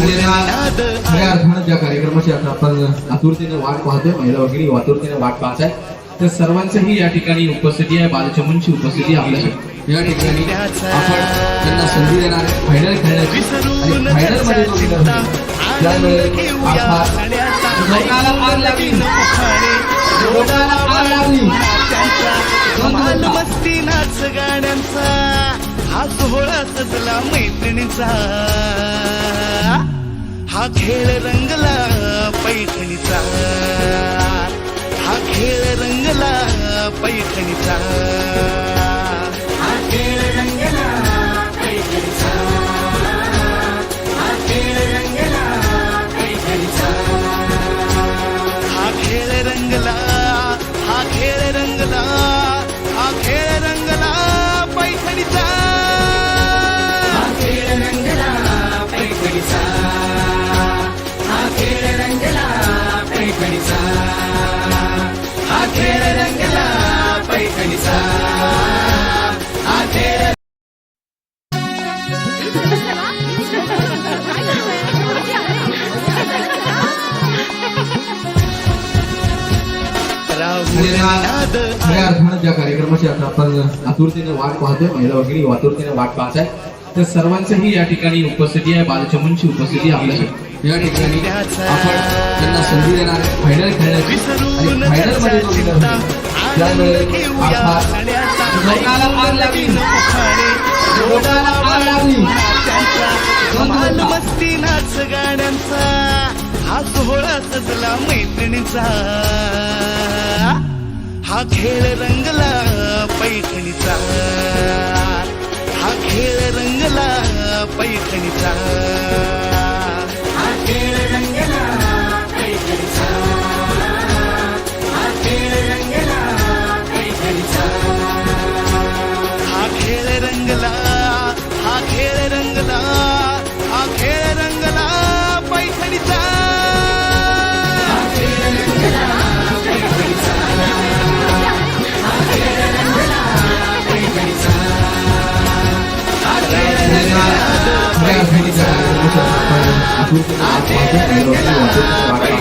खऱ्या अर्थानं त्या कार्यक्रमाची आता आपण आतुरतेने वाट पाहतोय. महिला वगैरे आतुरतेने वाट पाहत आहे तर सर्वांचंही या ठिकाणी उपस्थिती आहे. बालचमनची उपस्थिती आपल्या या ठिकाणी आपण त्यांना संधी देणार फायनल खेळण्याची विसरून त्यामुळे आग लागली. आग लागली. नाच गाण्यांचा. हा सोहळा सजला मैत्रिणीचा. हा खेळ रंगला पैठणीचा. हा खेळ रंगला पैठणीचा. पैठणीचा. हा खेळ रंगला पैठणीचा. हा खेळ खऱ्या अर्थानं ज्या कार्यक्रमाची आता आपण आतुरतेने वाट पाहतोय महिला वगैरे आतुरतेने वाट पाहत आहे तर सर्वांचंही या ठिकाणी उपस्थिती आहे बालचमनची उपस्थिती आपल्यासाठी. या ठिकाणी आपण त्यांना संधी देणार फायनल खेळण्याची. आणि विसरून फायनलमध्ये तो. त्यामुळे आग लागली. आग लागली. मस्ती नाच गाण्यांचा हा सोहळा सजला मैत्रिणीचा. हा खेळ रंगला पैठणीचा. हा खेळ रंगला पैठणीचा. I can't get what you to talk about.